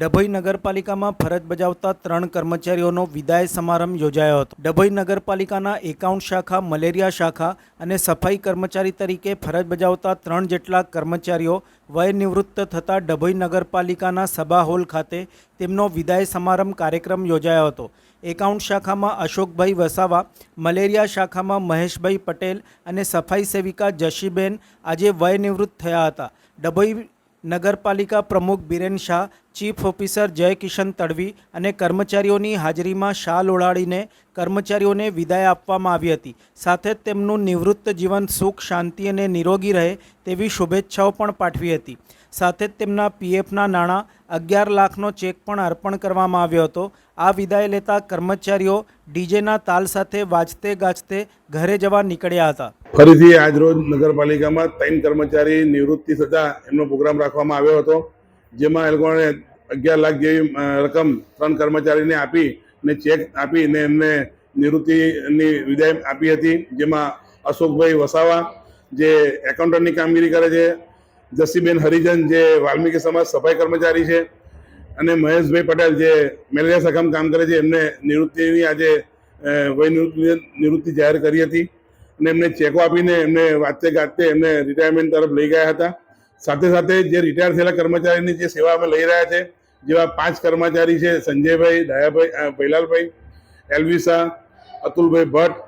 ડભોઈ નગરપાલિકામાં ફરજ બજાવતા ત્રણ કર્મચારીઓનો વિદાય સમારંભ યોજાયો હતો. ડભોઈ નગરપાલિકાના એકાઉન્ટ શાખા, મલેરિયા શાખા અને સફાઈ કર્મચારી તરીકે ફરજ બજાવતા ત્રણ જેટલા કર્મચારીઓ વય નિવૃત્ત થતા ડભોઈ નગરપાલિકાના સભા હોલ ખાતે તેમનો વિદાય સમારંભ કાર્યક્રમ યોજાયો હતો. એકાઉન્ટ શાખામાં અશોકભાઈ વસાવા, મલેરિયા શાખામાં મહેશભાઈ પટેલ અને સફાઈ સેવિકા જશીબેન આજે વય નિવૃત્ત થયા હતા. ડભોઈ નગરપાલિકા પ્રમુખ બિરેન શાહ, ચીફ ઓફિસર જયકિશન તડવી અને કર્મચારીઓની હાજરીમાં શાલ ઓળાડીને કર્મચારીઓને વિદાય આપવામાં આવી હતી. સાથે જ તેમનું નિવૃત્ત જીવન સુખ, શાંતિ અને નિરોગી રહે તેવી શુભેચ્છાઓ પણ પાઠવી હતી. સાથે જ તેમના પીએફના નાણાં અગિયાર લાખનો ચેક પણ અર્પણ કરવામાં આવ્યો હતો. આ વિદાય લેતા કર્મચારીઓ ડીજેના તાલ સાથે વાજતે ગાજતે ઘરે જવા નીકળ્યા હતા. ફરીથી આજરોજ નગરપાલિકામાં ત્રણ કર્મચારી નિવૃત્તિ થતા એમનો પ્રોગ્રામ રાખવામાં આવ્યો હતો, જેમાં એ લોકોને અગિયાર લાખ જેવી રકમ ત્રણ કર્મચારીને આપી ને ચેક આપી ને એમને નિવૃત્તિની વિદાય આપી હતી, જેમાં અશોકભાઈ વસાવા, જે એકાઉન્ટન્ટની કામગીરી કરે છે, જસીબેન હરિજન, જે વાલ્મીકી સમાજ સફાઈ કર્મચારી છે, અને મહેશભાઈ પટેલ, જે મેલેરિયા સખમ કામ કરે છે, એમને નિવૃત્તિની આજે વય નિવૃત્તિ નિવૃત્તિ જાહેર કરી હતી. અને એમને ચેકો આપીને એમને વાંચતે ગાજતે એમને રિટાયરમેન્ટ તરફ લઈ ગયા હતા. સાથે સાથે જે રિટાયર થયેલા કર્મચારીની જે સેવા અમે લઈ રહ્યા છે, જેવા પાંચ કર્મચારી છે, સંજયભાઈ, દયાભાઈ ભૈલાલભાઈ એલવી અતુલભાઈ ભટ્ટ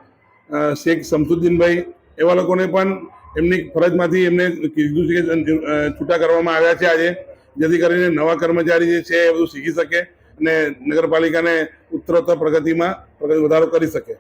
શેખ શમસુદ્દીનભાઈ, એવા લોકોને પણ એમની ફરજમાંથી એમને કીધું છે કે છૂટા કરવામાં આવ્યા છે આજે, જેથી કરીને નવા કર્મચારી જે છે એ બધું શીખી શકે અને નગરપાલિકાને ઉત્તરોત્તર પ્રગતિમાં પ્રગતિ વધારો કરી શકે.